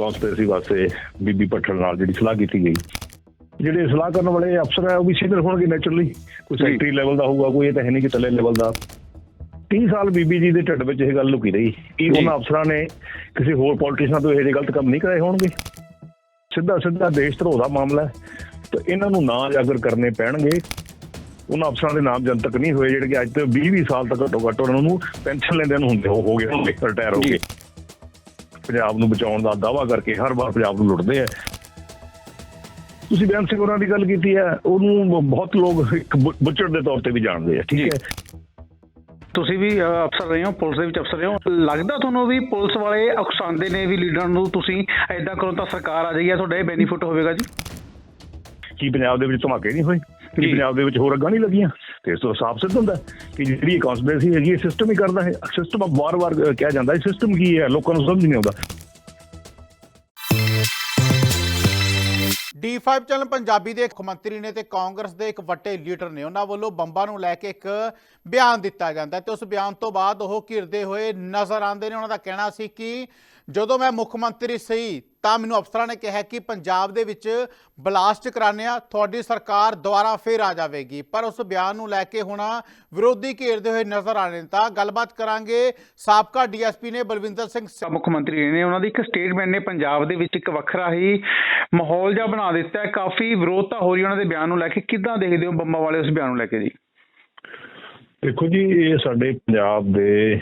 ਕੌਂਸਪੀਰੇਸੀ ਵਾਸਤੇ ਬੀਬੀ ਪੱਠਲ ਨਾਲ ਜਿਹੜੀ ਸਲਾਹ ਕੀਤੀ ਗਈ। ਜਿਹੜੇ ਸਲਾਹ ਕਰਨ ਵਾਲੇ ਅਫਸਰ ਹੈ ਉਹ ਵੀ ਸੀਨੀਅਰ ਹੋਣਗੇ ਨੇਚਰਲੀ ਕੋਈ। ਸੈਕਟਰੀ ਲੈਵਲ ਦਾ ਹੋਊਗਾ ਕੋਈ ਇਹ ਤਾਂ ਹੈ ਨਹੀਂ ਕਿ ਥੱਲੇ ਲੈਵਲ ਦਾ। 30 ਸਾਲ ਬੀਬੀ ਜੀ ਦੇ ਢਿੱਡ ਵਿੱਚ ਇਹ ਗੱਲ ਲੁਕੀ ਰਹੀ। ਕਿ। ਉਹਨਾਂ ਅਫਸਰਾਂ ਨੇ ਕਿਸੇ ਹੋਰ ਪੋਲੀਟੀਸ਼ੀਅਨਾਂ ਤੋਂ ਇਹ ਜਿਹੇ ਗਲਤ ਕੰਮ ਨਹੀਂ ਕਰਾਏ ਹੋਣਗੇ। ਸਿੱਧਾ ਸਿੱਧਾ ਦੇਸ਼ ਧਰੋਹ ਦਾ ਮਾਮਲਾ ਹੈ। ਤਾਂ ਇਹਨਾਂ ਨੂੰ ਨਾ ਉਜਾਗਰ ਕਰਨੇ ਪੈਣਗੇ। ਉਹਨਾਂ ਅਫਸਰਾਂ ਦੇ ਨਾਮ ਜਨਤਕ ਨਹੀਂ ਹੋਏ ਜਿਹੜੇ ਕਿ ਅੱਜ ਤੋਂ 20 20 ਸਾਲ ਤੱਕ ਘੱਟੋ ਘੱਟ ਉਹਨਾਂ ਨੂੰ ਪੈਨਸ਼ਨ ਲੈਂਦਿਆਂ ਨੂੰ ਹੁੰਦੇ ਹੋ ਗਏ ਹੋਣਗੇ ਰਿਟਾਇਰ ਹੋ। ਗਏ। ਪੰਜਾਬ ਨੂੰ ਬਚਾਉਣ ਦਾ ਦਾਵਾ ਕਰਕੇ ਹਰ ਵਾਰ ਪੰਜਾਬ ਨੂੰ ਲੁੱਟਦੇ ਆ। ਤੁਸੀਂ ਬੇਅੰਤ ਸਿੰਘ ਹੋਰਾਂ ਦੀ ਗੱਲ ਕੀਤੀ ਹੈ ਉਹਨੂੰ ਬਹੁਤ ਲੋਕ ਇੱਕ ਬੁੱਚੜ ਦੇ ਤੌਰ ਤੇ ਵੀ ਜਾਣਦੇ ਆ ਠੀਕ। ਹੈ? ਤੁਸੀਂ ਵੀ ਅਫਸਰ ਰਹੇ ਹੋ ਪੁਲਿਸ ਦੇ ਵਿੱਚ ਅਫਸਰ ਰਹੇ ਹੋ। ਲੱਗਦਾ ਤੁਹਾਨੂੰ ਵੀ ਪੁਲਿਸ ਵਾਲੇ ਉਕਸਾਉਂਦੇ ਨੇ ਵੀ ਲੀਡਰਾਂ ਨੂੰ ਤੁਸੀਂ ਐਦਾਂ ਕਰੋ ਤਾਂ ਸਰਕਾਰ ਆ ਜਾਏਗੀ ਤੁਹਾਡਾ ਇਹ ਬੈਨੀਫਿਟ ਹੋਵੇਗਾ ਜੀ? ਕੀ ਪੰਜਾਬ ਦੇ ਵਿੱਚ ਧਮਾਕੇ ਨਹੀਂ ਹੋਏ? ਕੀ। ਪੰਜਾਬ ਦੇ ਵਿੱਚ ਹੋਰ ਅੱਗਾਂ ਨਹੀਂ ਲੱਗੀਆਂ। ਤੇ ਇਸ ਤੋਂ ਸਾਫ਼ ਸਿੱਧ ਹੁੰਦਾ ਕਿ ਜਿਹੜੀ ਕਾਂਸਪੀਰੇਸੀ ਹੈਗੀ ਇਹ ਸਿਸਟਮ ਹੀ ਕਰਦਾ ਹੈ। ਸਿਸਟਮ ਵਾਰ-ਵਾਰ ਅਹ, ਕਿਹਾ ਜਾਂਦਾ ਹੈ ਸਿਸਟਮ ਕੀ ਹੈ? ਲੋਕਾਂ ਨੂੰ ਸਮਝ ਨਹੀਂ ਆਉਂਦਾ। D5 ਚੈਨਲ ਪੰਜਾਬੀ ਦੇ ਮੁੱਖ ਮੰਤਰੀ ਨੇ ਤੇ ਕਾਂਗਰਸ ਦੇ ਇੱਕ ਵੱਡੇ ਲੀਡਰ ਨੇ ਉਹਨਾਂ ਵੱਲੋਂ ਬੰਬਾਂ ਨੂੰ ਲੈ ਕੇ ਇੱਕ ਬਿਆਨ ਦਿੱਤਾ ਜਾਂਦਾ ਤੇ ਉਸ ਬਿਆਨ ਤੋਂ ਬਾਅਦ ਉਹ ਘਿਰਦੇ ਹੋਏ ਨਜ਼ਰ ਆਉਂਦੇ ਨੇ। ਉਹਨਾਂ ਦਾ ਕਹਿਣਾ ਸੀ ਕਿ ਜਦੋਂ ਮੈਂ ਮੁੱਖ ਮੰਤਰੀ ਸੀ ਤਾਂ ਮੈਨੂੰ ਅਫਸਰਾਂ ਨੇ ਕਿਹਾ ਕਿ ਪੰਜਾਬ ਦੇ ਵਿੱਚ ਬਲਾਸਟ ਕਰਾਉਂਦੇ ਆ ਤੁਹਾਡੀ ਸਰਕਾਰ ਦੁਬਾਰਾ ਫੇਰ ਆ ਜਾਵੇਗੀ। ਪਰ ਉਸ ਬਿਆਨ ਨੂੰ ਲੈ ਕੇ ਹੁਣ ਵਿਰੋਧੀ ਘੇਰਦੇ ਹੋਏ ਨਜ਼ਰ ਆ ਰਹੇ ਨੇ। ਤਾਂ ਗੱਲਬਾਤ ਕਰਾਂਗੇ ਸਾਬਕਾ ਡੀਐਸਪੀ ਨੇ ਬਲਵਿੰਦਰ ਸਿੰਘ ਮੁੱਖ ਮੰਤਰੀ ਨੇ ਉਹਨਾਂ ਦੀ ਇੱਕ ਸਟੇਟਮੈਂਟ ਨੇ ਪੰਜਾਬ ਦੇ ਵਿੱਚ ਇੱਕ ਵੱਖਰਾ ਹੀ ਮਾਹੌਲ ਜਿਹਾ ਬਣਾ ਦਿੱਤਾ ਹੈ। ਕਾਫੀ ਵਿਰੋਧਤਾ ਹੋ ਰਹੀ ਹੈ ਉਹਨਾਂ ਦੇ ਬਿਆਨ ਨੂੰ ਲੈ ਕੇ। ਕਿੱਦਾਂ ਦੇਖਦੇ ਹੋ ਬੰਬਾਂ ਵਾਲੇ ਉਸ ਬਿਆਨ ਨੂੰ ਲੈ ਕੇ ਜੀ? ਦੇਖੋ ਜੀ ਇਹ ਸਾਡੇ ਪੰਜਾਬ ਦੇ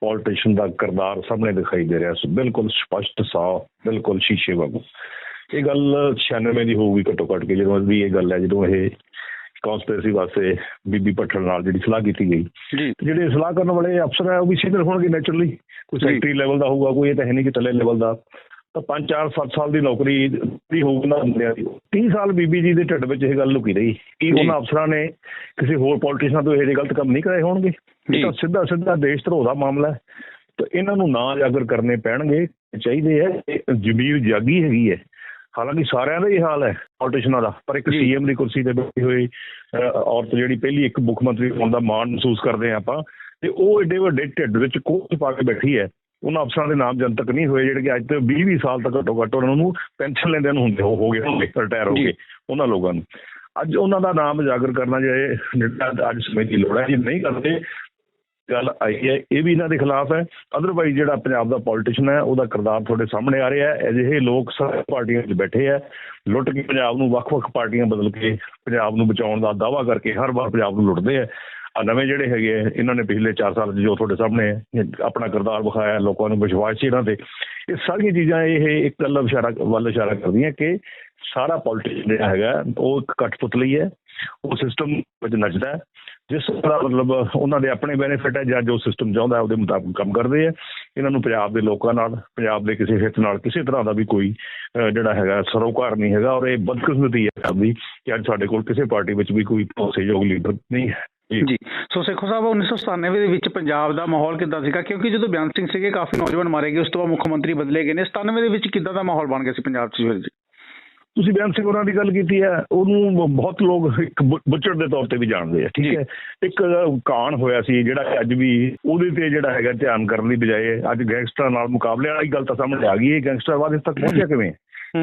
ਪੋਲੀਟੀਸ਼ੀਅਨ ਦਾ ਕਿਰਦਾਰ ਸਾਹਮਣੇ ਦਿਖਾਈ ਦੇ ਰਿਹਾ ਸੀ। ਬਿਲਕੁਲ ਸਪਸ਼ਟ ਸਾਫ਼ ਬਿਲਕੁਲ ਸ਼ੀਸ਼ੇ ਵਾਂਗੂ। ਇਹ ਗੱਲ 96 ਦੀ ਹੋਊਗੀ ਘੱਟੋ ਘੱਟ ਕੇ ਜਦੋਂ ਦੀ ਇਹ ਗੱਲ ਹੈ ਜਦੋਂ ਇਹ ਕੌਂਸਪੀਰੇਸੀ ਵਾਸਤੇ ਬੀਬੀ ਪੱਠਲ ਨਾਲ ਜਿਹੜੀ ਸਲਾਹ ਕੀਤੀ ਗਈ। ਜੀ। ਜਿਹੜੇ ਸਲਾਹ ਕਰਨ ਵਾਲੇ ਅਫਸਰ ਹੈ ਉਹ ਵੀ ਸੀਨੀਅਰ ਹੋਣਗੇ ਨੇਚਰਲੀ ਕੋਈ। ਸੈਕਟਰੀ ਲੈਵਲ ਦਾ ਹੋਊਗਾ ਕੋਈ ਇਹ ਤਾਂ ਹੈ ਨਹੀਂ ਕਿ ਥੱਲੇ ਲੈਵਲ ਦਾ। ਤਾਂ 5 4 7 ਸਾਲ ਦੀ ਨੌਕਰੀ ਦੀ ਹੋਊਗੀ ਨਾ ਬੰਦਿਆਂ ਦੀ 30 ਸਾਲ ਬੀਬੀ ਜੀ ਦੇ ਢਿੱਡ ਵਿੱਚ ਇਹ ਗੱਲ ਲੁਕੀ ਰਹੀ ਕਿ। ਉਹਨਾਂ ਅਫਸਰਾਂ ਨੇ ਕਿਸੇ ਹੋਰ ਪੋਲੀਟੀਸ਼ੀਅਨਾਂ ਤੋਂ ਇਹ ਜਿਹੇ ਗਲਤ ਕੰਮ ਨਹੀਂ ਕਰਾਏ ਹੋਣਗੇ। ਇਹ ਤਾਂ ਸਿੱਧਾ ਸਿੱਧਾ ਦੇਸ਼ ਧਰੋਹ ਦਾ ਮਾਮਲਾ ਹੈ ਤਾਂ ਇਹਨਾਂ ਨੂੰ ਨਾ ਉਜਾਗਰ ਕਰਨੇ ਪੈਣਗੇ ਚਾਹੀਦੇ ਹੈ ਜ਼ਮੀਰ ਜਾਗੀ ਹੈਗੀ ਹੈ ਹਾਲਾਂਕਿ ਸਾਰਿਆਂ ਦਾ ਹੀ ਹਾਲ ਹੈ ਪੋਲੀਟੀਸ਼ੀਅਨਾਂ ਦਾ ਪਰ ਇੱਕ। ਸੀਐਮ ਦੀ ਕੁਰਸੀ ਤੇ ਬੈਠੀ ਹੋਈ ਔਰਤ ਜਿਹੜੀ ਪਹਿਲੀ ਇੱਕ ਮੁੱਖ ਮੰਤਰੀ ਹੋਣ ਦਾ ਮਾਣ ਮਹਿਸੂਸ ਕਰਦੇ ਹਾਂ ਆਪਾਂ ਤੇ ਉਹ ਏਡੇ ਵੱਡੇ ਢਿੱਡ ਵਿੱਚ ਕੋਚ ਪਾ ਕੇ ਬੈਠੀ ਹੈ ਉਹਨਾਂ ਅਫਸਰਾਂ ਦੇ ਨਾਮ ਜਨਤਕ ਨਹੀਂ ਹੋਏ, ਜਿਹੜੇ ਕਿ ਅੱਜ ਤੋਂ 20 20 ਸਾਲ ਤੱਕ ਘੱਟੋ ਘੱਟ ਉਹਨਾਂ ਨੂੰ ਪੈਨਸ਼ਨ ਲੈਂਦਿਆਂ ਨੂੰ ਹੁੰਦੇ ਹੋ ਗਏ ਹੋਣਗੇ, ਰਿਟਾਇਰ ਹੋ ਗਏ ਉਹਨਾਂ ਲੋਕਾਂ ਨੂੰ। ਅੱਜ ਉਹਨਾਂ ਦਾ ਨਾਮ ਉਜਾਗਰ ਕਰਨਾ ਜੇ ਜਿਹੜਾ ਅੱਜ ਸਮੇਂ ਦੀ ਲੋੜ ਹੈ, ਜੇ ਨਹੀਂ ਕਰਦੇ, ਗੱਲ ਆਈ ਹੈ, ਇਹ ਵੀ ਇਹਨਾਂ ਦੇ ਖਿਲਾਫ ਹੈ। ਅਦਰਵਾਈਜ਼ ਜਿਹੜਾ ਪੰਜਾਬ ਦਾ ਪੋਲੀਟੀਸ਼ੀਅਨ ਹੈ, ਉਹਦਾ ਕਿਰਦਾਰ ਤੁਹਾਡੇ ਸਾਹਮਣੇ ਆ ਰਿਹਾ ਹੈ। ਅਜਿਹੇ ਲੋਕ ਸਾਰੇ ਪਾਰਟੀਆਂ 'ਚ ਬੈਠੇ ਹੈ, ਲੁੱਟ ਕੇ ਪੰਜਾਬ ਨੂੰ ਵੱਖ-ਵੱਖ ਪਾਰਟੀਆਂ ਬਦਲ ਕੇ ਪੰਜਾਬ ਨੂੰ ਬਚਾਉਣ ਦਾ ਦਾਵਾ ਕਰਕੇ ਹਰ ਵਾਰ ਪੰਜਾਬ ਨੂੰ ਲੁੱਟਦੇ ਹੈ। ਆ ਨਵੇਂ ਜਿਹੜੇ ਹੈਗੇ ਆ, ਇਹਨਾਂ ਨੇ ਪਿਛਲੇ 4 ਸਾਲ 'ਚ ਜੋ ਤੁਹਾਡੇ ਸਾਹਮਣੇ ਆਪਣਾ ਕਿਰਦਾਰ ਵਿਖਾਇਆ ਲੋਕਾਂ ਨੂੰ ਵਿਸ਼ਵਾਸ ਸੀ ਇਹਨਾਂ ਤੇ। ਇਹ ਸਾਰੀਆਂ ਚੀਜ਼ਾਂ ਇਹ ਇੱਕ ਗੱਲ ਇਸ਼ਾਰਾ ਵੱਲ ਇਸ਼ਾਰਾ ਕਰਦੀਆਂ ਕਿ ਸਾਰਾ ਪੋਲੀਟੀਸ਼ੀਅਨ ਜਿਹੜਾ ਹੈਗਾ ਉਹ ਇੱਕ ਕਠਪੁਤਲੀ ਹੈ। ਉਹ ਸਿਸਟਮ ਵਿੱਚ ਨੱਚਦਾ ਹੈ। ਜਿਸ ਤਰ੍ਹਾਂ ਮਤਲਬ ਉਹਨਾਂ ਦੇ ਆਪਣੇ ਬੈਨੀਫਿਟ ਹੈ ਜਾਂ ਜੋ ਸਿਸਟਮ ਚਾਹੁੰਦਾ ਉਹਦੇ ਮੁਤਾਬਕ ਕੰਮ ਕਰਦੇ ਆ। ਇਹਨਾਂ ਨੂੰ ਪੰਜਾਬ ਦੇ ਲੋਕਾਂ ਨਾਲ ਪੰਜਾਬ ਦੇ ਕਿਸੇ ਹਿੱਤ ਨਾਲ ਕਿਸੇ ਤਰ੍ਹਾਂ ਦਾ ਵੀ ਕੋਈ ਜਿਹੜਾ ਹੈਗਾ ਸਰੋਕਾਰ ਨਹੀਂ ਹੈਗਾ। ਔਰ ਇਹ ਬਦਕਿਸਮਤੀ ਹੈ ਸਾਡੀ ਕਿ ਅੱਜ ਸਾਡੇ ਕੋਲ ਕਿਸੇ ਪਾਰਟੀ ਵਿੱਚ ਵੀ ਕੋਈ ਭਰੋਸੇਯੋਗ ਲੀਡਰ ਨਹੀਂ ਹੈ। ਜੀ। ਸੋ ਸੇਖੋ ਸਾਹਿਬ 1997 ਦੇ ਵਿੱਚ ਪੰਜਾਬ ਦਾ ਮਾਹੌਲ ਕਿੱਦਾਂ ਸੀਗਾ? ਕਿਉਂਕਿ ਜਦੋਂ ਬਿਆਨ ਸਿੰਘ ਸੀਗੇ ਕਾਫੀ ਨੌਜਵਾਨ ਮਾਰੇ ਗਏ ਉਸ ਤੋਂ ਬਾਅਦ ਮੁੱਖ ਮੰਤਰੀ ਬਦਲੇ ਗਏ ਨੇ। 97 ਦੇ ਵਿੱਚ ਕਿੱਦਾਂ ਦਾ ਮਾਹੌਲ ਬਣ ਗਿਆ ਸੀ ਪੰਜਾਬ 'ਚ ਫਿਰ ਜੀ? ਤੁਸੀਂ ਬੇਅੰਤ ਸਿੰਘ ਹੋਰਾਂ ਦੀ ਗੱਲ ਕੀਤੀ ਹੈ ਉਹਨੂੰ ਬਹੁਤ ਲੋਕ ਇੱਕ ਬੁੱਚੜ ਦੇ ਤੌਰ ਤੇ ਵੀ ਜਾਣਦੇ ਆ। ਠੀਕ ਹੈ? ਇੱਕ ਕਾਣ ਹੋਇਆ ਸੀ ਜਿਹੜਾ ਕਿ ਅੱਜ ਵੀ ਉਹਦੇ ਤੇ ਜਿਹੜਾ ਹੈਗਾ ਧਿਆਨ ਕਰਨ ਦੀ ਬਜਾਏ ਅੱਜ ਗੈਂਗਸਟਰਾਂ ਨਾਲ ਮੁਕਾਬਲੇ ਵਾਲੀ ਗੱਲ ਤਾਂ ਸਾਹਮਣੇ ਆ ਗਈ ਹੈ। ਗੈਂਗਸਟਰ ਬਾਅਦ ਇਸ ਤੱਕ ਪਹੁੰਚਿਆ ਕਿਵੇਂ?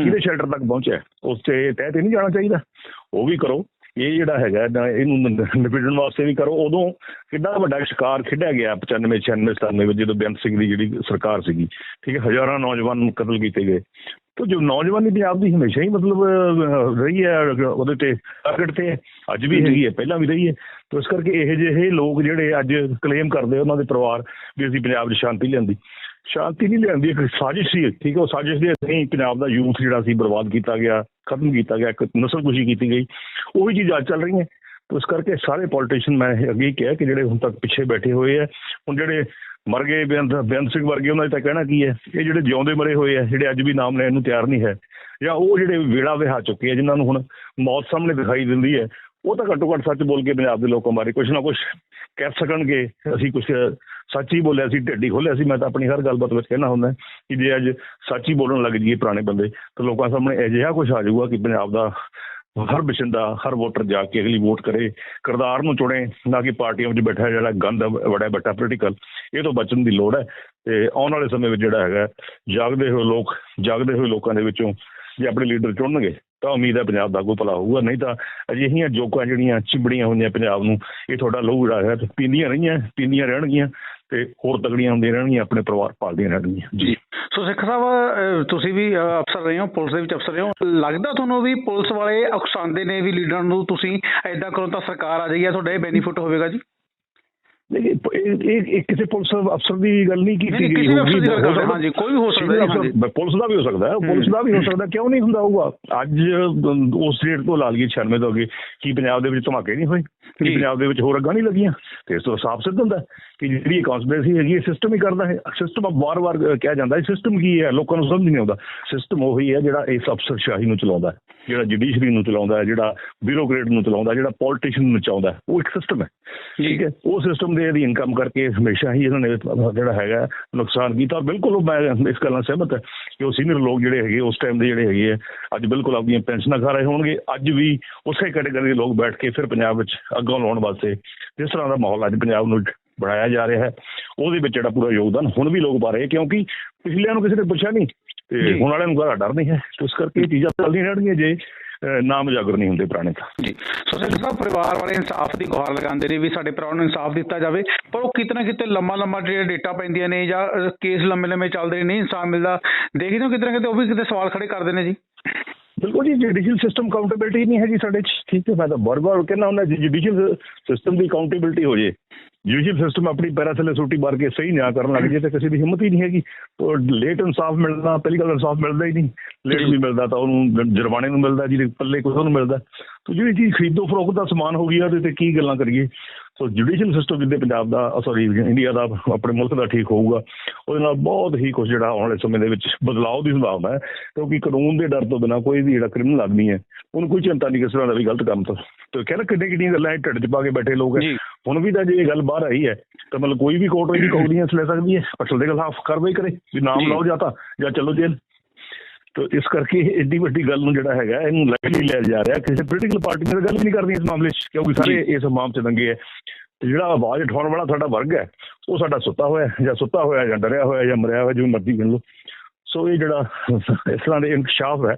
ਕਿਹਦੇ ਸ਼ੈਲਟਰ ਤੱਕ ਪਹੁੰਚਿਆ? ਉਸ ਤੇ ਤਹਿ ਤੇ ਨਹੀਂ ਜਾਣਾ ਚਾਹੀਦਾ। ਉਹ ਵੀ ਕਰੋ। ਇਹ ਜਿਹੜਾ ਹੈਗਾ ਨਾ ਇਹਨੂੰ ਨ- ਨਿਬੇੜਨ ਵਾਸਤੇ ਵੀ ਕਰੋ। ਉਦੋਂ ਕਿੰਨਾ ਵੱਡਾ ਸ਼ਿਕਾਰ ਖੇਡਿਆ ਗਿਆ 95 96 97 ਵਿੱਚ ਜਦੋਂ ਬੇਅੰਤ ਸਿੰਘ ਦੀ ਜਿਹੜੀ ਸਰਕਾਰ ਸੀਗੀ। ਠੀਕ ਹੈ ਹਜ਼ਾਰਾਂ ਨੌਜਵਾਨ ਕਤਲ ਕੀਤੇ ਗਏ। ਤੋ ਜੋ ਨੌਜਵਾਨੀ ਪੰਜਾਬ ਦੀ ਹਮੇਸ਼ਾ ਹੀ ਮਤਲਬ ਰਹੀ ਹੈ ਉਹਦੇ ਤੇ ਟਾਰਗੇਟ ਤੇ ਅੱਜ ਵੀ। ਹੈਗੀ ਹੈ ਪਹਿਲਾਂ ਵੀ ਰਹੀ ਹੈ। ਤੋ ਇਸ ਕਰਕੇ ਇਹ ਜਿਹੇ ਲੋਕ ਜਿਹੜੇ ਅੱਜ ਕਲੇਮ ਕਰਦੇ ਉਹਨਾਂ ਦੇ ਪਰਿਵਾਰ ਵੀ ਅਸੀਂ ਪੰਜਾਬ 'ਚ ਸ਼ਾਂਤੀ ਲਿਆਂਦੀ। ਸ਼ਾਂਤੀ ਨਹੀਂ ਲਿਆਂਦੀ, ਇੱਕ ਸਾਜ਼ਿਸ਼ ਸੀ, ਠੀਕ ਹੈ ਉਹ ਸਾਜ਼ਿਸ਼ ਦੇ ਅਸੀਂ ਪੰਜਾਬ ਦਾ ਯੂਥ ਜਿਹੜਾ ਸੀ ਬਰਬਾਦ ਕੀਤਾ ਗਿਆ, ਖਤਮ ਕੀਤਾ ਗਿਆ, ਇੱਕ ਨਸਲਕੁਸ਼ੀ ਕੀਤੀ ਗਈ, ਉਹੀ ਚੀਜ਼ ਅੱਜ ਚੱਲ ਰਹੀ ਹੈ ਤੋ ਇਸ ਕਰਕੇ ਸਾਰੇ ਪੋਲੀਟੀਸ਼ੀਅਨ ਮੈਂ ਅੱਗੇ ਹੀ ਕਿਹਾ ਕਿ ਜਿਹੜੇ ਹੁਣ ਤੱਕ ਪਿੱਛੇ ਬੈਠੇ ਹੋਏ ਆ, ਹੁਣ ਜਿਹੜੇ ਮਰ ਗਏ ਬੇਅੰਤ ਬੇਅੰਤ ਸਿੰਘ ਵਰਗੇ, ਉਹਨਾਂ ਦਾ ਤਾਂ ਕਹਿਣਾ ਕੀ ਹੈ? ਇਹ ਜਿਹੜੇ ਜਿਉਂਦੇ ਮਰੇ ਹੋਏ ਆ, ਜਿਹੜੇ ਅੱਜ ਵੀ ਨਾਮ ਲੈਣ ਨੂੰ ਤਿਆਰ ਨਹੀਂ ਹੈ, ਜਾਂ ਉਹ ਜਿਹੜੇ ਵੇੜਾ ਵਿਹਾ ਚੁੱਕੇ ਆ, ਜਿਨ੍ਹਾਂ ਨੂੰ ਹੁਣ ਮੌਤ ਸਾਹਮਣੇ ਦਿਖਾਈ ਦਿੰਦੀ ਹੈ ਉਹ ਤਾਂ ਘੱਟੋ ਘੱਟ ਸੱਚ ਬੋਲ ਕੇ ਪੰਜਾਬ ਦੇ ਲੋਕਾਂ ਬਾਰੇ ਕੁਝ ਨਾ ਕੁਝ ਕਹਿ ਸਕਣਗੇ। ਅਸੀਂ ਕੁਝ ਸੱਚ ਹੀ ਬੋਲਿਆ ਸੀ, ਢਿੱਡੀ ਖੋਲਿਆ ਸੀ। ਮੈਂ ਤਾਂ ਆਪਣੀ ਹਰ ਗੱਲਬਾਤ ਵਿੱਚ ਕਹਿਣਾ ਹੁੰਦਾ ਕਿ ਜੇ ਅੱਜ ਸੱਚ ਹੀ ਬੋਲਣ ਲੱਗ ਜਾਈਏ ਪੁਰਾਣੇ ਬੰਦੇ, ਤਾਂ ਲੋਕਾਂ ਸਾਹਮਣੇ ਅਜਿਹਾ ਕੁਝ ਆ ਜਾਊਗਾ ਕਿ ਪੰਜਾਬ ਦਾ ਹਰ ਬਸ਼ਿੰਦਾ, ਹਰ ਵੋਟਰ ਜਾ ਕੇ ਅਗਲੀ ਵੋਟ ਕਰੇ, ਕਿਰਦਾਰ ਨੂੰ ਚੁਣੇ, ਨਾ ਕਿ ਪਾਰਟੀਆਂ ਵਿੱਚ ਬੈਠਾ ਜਿਹੜਾ ਗੰਦ ਬੜਾ ਬੱਟਾ ਪੋਲੀਟੀਕਲ ਇਹ ਤੋਂ ਬਚਣ ਦੀ ਲੋੜ ਹੈ। ਤੇ ਆਉਣ ਵਾਲੇ ਸਮੇਂ ਵਿੱਚ ਜਿਹੜਾ ਹੈਗਾ, ਜਾਗਦੇ ਹੋਏ ਲੋਕ, ਜਾਗਦੇ ਹੋਏ ਲੋਕਾਂ ਦੇ ਵਿੱਚੋਂ ਜੇ ਆਪਣੇ ਲੀਡਰ ਚੁਣਨਗੇ ਤਾਂ ਉਮੀਦ ਹੈ ਪੰਜਾਬ ਦਾ ਕੋਈ ਭਲਾ ਹੋਊਗਾ, ਨਹੀਂ ਤਾਂ ਅਜਿਹੀਆਂ ਜੋਕਾਂ ਜਿਹੜੀਆਂ ਚਿਬੜੀਆਂ ਹੋਈਆਂ ਪੰਜਾਬ ਨੂੰ, ਇਹ ਤੁਹਾਡਾ ਲਹੂ ਜਿਹੜਾ ਹੈ ਪੀਂਦੀਆਂ ਰਹੀਆਂ, ਪੀਂਦੀਆਂ ਰਹਿਣਗੀਆਂ ਤੇ ਹੋਰ ਤਗੜੀਆਂ ਹੁੰਦੀਆਂ ਰਹਿਣਗੀਆਂ, ਆਪਣੇ ਪਰਿਵਾਰ ਪਾਲਦੀਆਂ ਰਹਿਣਗੀਆਂ। ਜੀ। ਸੋ ਸਿੱਖ ਸਾਹਿਬ ਤੁਸੀਂ ਵੀ ਅਫਸਰ ਰਹੇ ਹੋ, ਪੁਲਿਸ ਦੇ ਵਿੱਚ ਅਫਸਰ ਰਹੇ ਹੋ। ਲੱਗਦਾ ਤੁਹਾਨੂੰ ਵੀ ਪੁਲਿਸ ਵਾਲੇ ਉਕਸਾਉਂਦੇ ਨੇ ਵੀ ਲੀਡਰਾਂ ਨੂੰ ਤੁਸੀਂ ਐਦਾਂ ਕਰੋ ਤਾਂ ਸਰਕਾਰ ਆ ਜਾਏਗੀ ਤੁਹਾਡਾ ਇਹ ਬੈਨੀਫਿਟ ਹੋਵੇਗਾ ਜੀ? ਇਹ ਕਿਸੇ ਪੁਲਿਸ ਅਫਸਰ ਦੀ ਗੱਲ ਨਹੀਂ ਕੀਤੀ ਗਈ ਕਿਸੇ ਅਫਸਰ ਦੀ ਗੱਲ ਸਕਦਾ- ਹਾਂਜੀ, ਕੋਈ ਵੀ ਹੋ ਸਕਦਾ ਹੈ, ਪੁਲਿਸ ਦਾ ਵੀ ਹੋ ਸਕਦਾ ਹੈ। ਪੁਲਿਸ ਦਾ ਵੀ ਹੋ ਸਕਦਾ ਕਿਉਂ ਨਹੀਂ ਹੁੰਦਾ ਹੋਊਗਾ? ਅੱਜ ਉਸ ਰੇਟ ਤੋਂ ਲਾ ਲਈਏ 96 ਤੋਂ ਅੱਗੇ ਕੀ ਪੰਜਾਬ ਦੇ ਵਿੱਚ ਧਮਾਕੇ ਨਹੀਂ ਹੋਏ? ਕੀ। ਪੰਜਾਬ ਦੇ ਵਿੱਚ ਹੋਰ ਅੱਗਾਂ ਨਹੀਂ ਲੱਗੀਆਂ ਤੇ ਇਸ ਤੋਂ ਸਾਫ਼ ਸਿੱਧ ਹੁੰਦਾ ਕਿ ਜਿਹੜੀ ਕਾਨਸਪੀਰੇਸੀ ਹੈਗੀ ਸਿਸਟਮ ਹੀ ਕਰਦਾ ਹੈ। ਸਿਸਟਮ ਵਾਰ-ਵਾਰ ਅ, ਕਿਹਾ ਜਾਂਦਾ ਹੈ ਸਿਸਟਮ ਕੀ ਹੈ? ਲੋਕਾਂ ਨੂੰ ਸਮਝ ਨਹੀਂ ਆਉਂਦਾ। ਸਿਸਟਮ ਉਹੀ ਹੈ ਜਿਹੜਾ ਇਸ ਅਫਸਰਸ਼ਾਹੀ ਨੂੰ ਚਲਾਉਂਦਾ ਹੈ ਜਿਹੜਾ ਜੁਡੀਸ਼ਰੀ ਨੂੰ ਚਲਾਉਂਦਾ ਹੈ ਜਿਹੜਾ ਬਿਊਰੋਕਰੇਟ ਨੂੰ ਚਲਾਉਂਦਾ ਹੈ, ਜਿਹੜਾ ਪੋਲੀਟੀਸ਼ੀਅਨ ਨੂੰ ਚਾਹੁੰਦਾ ਹੈ, ਉਹ ਇੱਕ ਸਿਸਟਮ ਹੈ ਠੀਕ ਹੈ? ਉਹ ਸਿਸਟਮ ਦੇ ਅਧੀਨ ਕੰਮ ਕਰਕੇ ਹਮੇਸ਼ਾ ਹੀ ਇਹਨਾਂ ਨੇ ਜਿਹੜਾ ਹੈਗਾ ਨੁਕਸਾਨ ਕੀਤਾ। ਬਿਲਕੁਲ ਉਹ ਮੈਂ ਇਸ ਗੱਲ ਨਾਲ ਸਹਿਮਤ ਹੈ ਕਿ ਉਹ ਸੀਨੀਅਰ ਲੋਕ ਜਿਹੜੇ ਹੈਗੇ ਉਸ ਟਾਈਮ ਦੇ ਜਿਹੜੇ ਹੈਗੇ ਆ ਅੱਜ ਬਿਲਕੁਲ ਆਪਣੀਆਂ ਪੈਨਸ਼ਨਾਂ ਖਾ ਰਹੇ ਹੋਣਗੇ। ਅੱਜ ਵੀ ਉਸੇ ਕੈਟਾਗਰੀ ਦੇ ਲੋਕ ਬੈਠ ਕੇ ਫਿਰ ਪੰਜਾਬ ਵਿੱਚ ਅੱਗੋਂ ਲਾਉਣ ਵਾਸਤੇ ਜਿਸ ਤਰ੍ਹਾਂ ਦਾ ਮਾਹੌਲ ਅੱਜ ਪੰਜਾਬ ਨੂੰ ਬਣਾਇਆ ਜਾ ਰਿਹਾ ਹੈ ਉਹਦੇ ਵਿੱਚ ਜਿਹੜਾ ਪੂਰਾ ਯੋਗਦਾਨ ਹੁਣ ਵੀ ਲੋਕ ਪਾ ਰਹੇ ਕਿਉਂਕਿ ਪਿਛਲਿਆਂ ਨੂੰ ਕਿਸੇ ਨੇ ਪੁੱਛਿਆ ਨਹੀਂ ਤੇ। ਹੁਣ ਵਾਲਿਆਂ ਨੂੰ ਘਰ ਡਰ ਨਹੀਂ ਹੈ ਇਸ ਕਰਕੇ ਇਹ ਚੀਜ਼ਾਂ ਚੱਲਦੀਆਂ ਰਹਿਣਗੀਆਂ ਜੇ ਨਾਮ ਉਜਾਗਰ ਨਹੀਂ ਹੁੰਦੇ ਪੁਰਾਣੇ ਤਾਂ। ਜੀ। ਸੋ ਸਿੱਖ ਸਾਹਿਬ ਪਰਿਵਾਰ ਵਾਲੇ ਇਨਸਾਫ ਦੀ ਗੁਹਾਰ ਲਗਾਉਂਦੇ ਨੇ ਵੀ ਸਾਡੇ ਭਰਾ ਨੂੰ ਇਨਸਾਫ ਦਿੱਤਾ ਜਾਵੇ ਪਰ ਉਹ ਕਿਤੇ ਨਾ ਕਿਤੇ ਲੰਮਾ ਲੰਮਾ ਜਿਹੜੇ ਡੇਟਾ ਪੈਂਦੀਆਂ ਨੇ ਜਾਂ ਕੇਸ ਲੰਮੇ ਲੰਮੇ ਚੱਲਦੇ ਨੇ ਨਹੀਂ ਇਨਸਾਫ ਮਿਲਦਾ ਦੇਖਦੇ ਹੋ ਕਿਤੇ ਨਾ ਕਿਤੇ ਉਹ ਵੀ ਕਿਤੇ ਸਵਾਲ ਖੜੇ ਕਰਦੇ ਨੇ ਜੀ। ਬਿਲਕੁਲ ਜੀ ਜੁਡੀਸ਼ੀਅਲ ਸਿਸਟਮ ਕਾਊਂਟੇਬਿਲਟੀ ਨਹੀਂ ਹੈਗੀ ਸਾਡੇ ਠੀਕ ਹੈ, ਮੈਂ ਤਾਂ ਬਾਰ-ਬਾਰ ਕਹਿੰਦਾ ਹੁੰਦਾ ਜੁਡੀਸ਼ੀਅਲ ਸਿਸਟਮ ਦੀ ਕਾਊਂਟੇਬਿਲਟੀ ਹੋ ਜੇ। ਜੁਡੀਸ਼ੀਅਲ ਸਿਸਟਮ ਆਪਣੀ ਪੈਰਾਂ ਥੱਲੇ ਸੋਟੀ ਮਾਰ ਕੇ ਸਹੀ ਨਿਆਂ ਕਰਨ ਲੱਗ ਜੇ ਤੇ ਕਿਸੇ ਦੀ ਹਿੰਮਤ ਹੀ ਨਹੀਂ ਹੈਗੀ। ਉਹ ਲੇਟ ਇਨਸਾਫ ਮਿਲਣਾ, ਪਹਿਲੀ ਗੱਲ ਇਨਸਾਫ ਮਿਲਦਾ ਹੀ ਨਹੀਂ। ਲੇਟ ਵੀ ਮਿਲਦਾ ਤਾਂ ਉਹਨੂੰ ਜੁਰਮਾਨੇ ਨੂੰ ਮਿਲਦਾ, ਜਿਹਦੇ ਪੱਲੇ ਕੁਝ ਉਹਨੂੰ ਮਿਲਦਾ। ਤੋ ਜਿਹੜੀ ਚੀਜ਼ ਖਰੀਦੋ ਫਰੋਖਤ ਦਾ ਸਮਾਨ ਹੋ ਗਈ ਆ ਉਹਦੇ ਤੇ ਕੀ ਗੱਲਾਂ ਕਰੀਏ? ਸੋ ਜੁਡੀਸ਼ੀਅਲ ਸਿਸਟਮ ਜਿੱਦੇ ਪੰਜਾਬ ਦਾ ਸੌਰੀ ਇੰਡੀਆ ਦਾ ਆਪਣੇ ਮੁਲਕ ਦਾ ਠੀਕ ਹੋਊਗਾ ਉਹਦੇ ਨਾਲ ਬਹੁਤ ਹੀ ਕੁਝ ਜਿਹੜਾ ਆਉਣ ਵਾਲੇ ਸਮੇਂ ਦੇ ਵਿੱਚ ਬਦਲਾਅ ਦੀ ਸੰਭਾਵਨਾ ਹੈ ਕਿਉਂਕਿ ਕਾਨੂੰਨ ਦੇ ਡਰ ਤੋਂ ਬਿਨਾਂ ਕੋਈ ਵੀ ਜਿਹੜਾ ਕ੍ਰਿਮੀਨਲ ਆਦਮੀ ਹੈ ਉਹਨੂੰ ਕੋਈ ਚਿੰਤਾ ਨਹੀਂ ਕਿਸੇ ਤਰ੍ਹਾਂ ਦਾ ਵੀ ਗਲਤ ਕੰਮ ਤੋਂ ਤੇ ਕਹਿੰਦਾ ਕਿੰਨੇ ਕਿੰਨੀਆਂ ਗੱਲਾਂ ਇਹ ਢਿੱਡ 'ਚ ਪਾ ਕੇ ਬੈਠੇ ਲੋਕ ਹੈ। ਹੁਣ ਵੀ ਤਾਂ ਜੇ ਇਹ ਗੱਲ ਬਾਹਰ ਆਈ ਹੈ ਤਾਂ ਮਤਲਬ ਕੋਈ ਵੀ ਕੋਰਟ ਇਹਦੀ ਕੌਡੀਆਂ ਲੈ ਸਕਦੀ ਹੈ ਅਸਲ ਦੇ ਖਿਲਾਫ ਕਾਰਵਾਈ ਕਰੇ ਵੀ ਨਾਮ। ਲਾਓ ਜਾਂ ਤਾਂ ਜਾਂ ਚਲੋ ਜੇਲ੍ਹ ਤੋ ਇਸ ਕਰਕੇ ਏਡੀ ਵੱਡੀ ਗੱਲ ਨੂੰ ਜਿਹੜਾ ਹੈਗਾ ਇਹਨੂੰ ਲਾਈਟਲੀ ਲਿਆ ਜਾ ਰਿਹਾ। ਕਿਸੇ ਪੋਲੀਟੀਕਲ ਪਾਰਟੀ ਨਾਲ ਗੱਲ ਨਹੀਂ ਕਰਨੀ ਇਸ ਮਾਮਲੇ 'ਚ ਕਿਉਂਕਿ ਸਾਰੇ ਇਸ ਮਾਮਲੇ 'ਚ ਦੰਗੇ ਹੈ। ਤੇ ਜਿਹੜਾ ਆਵਾਜ਼ ਉਠਾਉਣ ਵਾਲਾ ਸਾਡਾ ਵਰਗ ਹੈ ਉਹ ਸਾਡਾ ਸੁੱਤਾ ਹੋਇਆ ਜਾਂ ਸੁੱਤਾ ਹੋਇਆ ਜਾਂ ਡਰਿਆ ਹੋਇਆ ਜਾਂ ਮਰਿਆ ਹੋਇਆ ਜਿਵੇਂ ਮਰਜ਼ੀ ਗਿਣ ਲਓ। ਸੋ ਇਹ ਜਿਹੜਾ ਇਸ ਤਰ੍ਹਾਂ ਦੇ ਇਨਕਸ਼ਾਫ ਹੈ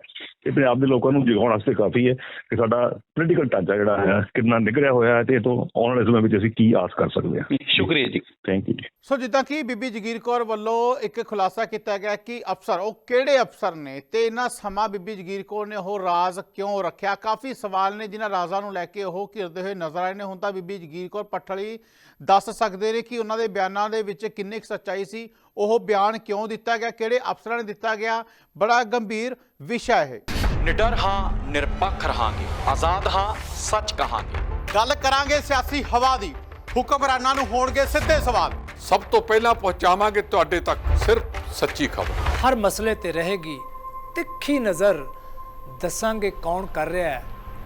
ਇਹ ਪੰਜਾਬ ਦੇ ਲੋਕਾਂ ਨੂੰ ਜਗਾਉਣ ਵਾਸਤੇ ਕਾਫੀ ਹੈ ਕਿ ਸਾਡਾ ਪੋਲੀਟੀਕਲ ਢਾਂਚਾ ਜਿਹੜਾ ਹੈ ਕਿੰਨਾ ਨਿਗਰਿਆ ਹੋਇਆ ਹੈ ਤੇ ਇਹ ਤੋਂ ਆਉਣ ਵਾਲੇ ਸਮੇਂ ਵਿੱਚ ਅਸੀਂ ਕੀ ਆਸ ਕਰ ਸਕਦੇ ਹਾਂ। ਸ਼ੁਕਰੀਆ ਜੀ। ਥੈਂਕ ਯੂ ਜੀ। ਸੋ ਜਿੱਦਾਂ ਕਿ ਬੀਬੀ ਜਗੀਰ ਕੌਰ ਵੱਲੋਂ ਇੱਕ ਖੁਲਾਸਾ ਕੀਤਾ ਗਿਆ ਕਿ ਅਫਸਰ ਉਹ ਕਿਹੜੇ ਅਫਸਰ ਨੇ ਤੇ ਇੰਨਾ ਸਮਾਂ ਬੀਬੀ ਜਗੀਰ ਕੌਰ ਨੇ ਉਹ ਰਾਜ਼ ਕਿਉਂ ਰੱਖਿਆ? ਕਾਫੀ ਸਵਾਲ ਨੇ ਜਿਨ੍ਹਾਂ ਰਾਜ਼ਾਂ ਨੂੰ ਲੈ ਕੇ ਉਹ ਘਿਰਦੇ ਹੋਏ ਨਜ਼ਰ ਆਏ ਨੇ। ਹੁਣ ਤਾਂ ਬੀਬੀ ਜਗੀਰ ਕੌਰ ਪੱਠਲੀ ਦੱਸ ਸਕਦੇ ਨੇ ਕਿ ਉਹਨਾਂ ਦੇ ਬਿਆਨਾਂ ਦੇ ਵਿੱਚ ਕਿੰਨੀ ਕੁ ਸੱਚਾਈ ਸੀ ਉਹ ਬਿਆਨ ਕਿਉਂ ਦਿੱਤਾ ਗਿਆ ਕਿਹੜੇ ਅਫਸਰਾਂ ਨੇ ਦਿੱਤਾ ਗਿਆ ਬੜਾ ਗੰਭੀਰ ਵਿਸ਼ਾ ਹੈ ਨਿਡਰ ਹਾਂ ਨਿਰਪੱਖ ਰਹਾਂਗੇ ਆਜ਼ਾਦ ਹਾਂ ਸੱਚ ਕਹਾਂਗੇ। ਗੱਲ ਕਰਾਂਗੇ ਸਿਆਸੀ ਹਵਾ ਦੀ ਹੁਕਮਰਾਨਾਂ ਨੂੰ ਹੋਣਗੇ ਸਿੱਧੇ ਸਵਾਲ। ਸਭ ਤੋਂ ਪਹਿਲਾਂ ਪਹੁੰਚਾਵਾਂਗੇ ਤੁਹਾਡੇ ਤੱਕ ਸਿਰਫ ਸੱਚੀ ਖਬਰ। ਹਰ ਮਸਲੇ ਤੇ ਰਹੇਗੀ ਤਿੱਖੀ ਨਜ਼ਰ। ਦੱਸਾਂਗੇ ਕੌਣ ਕਰ ਰਿਹਾ ਹੈ।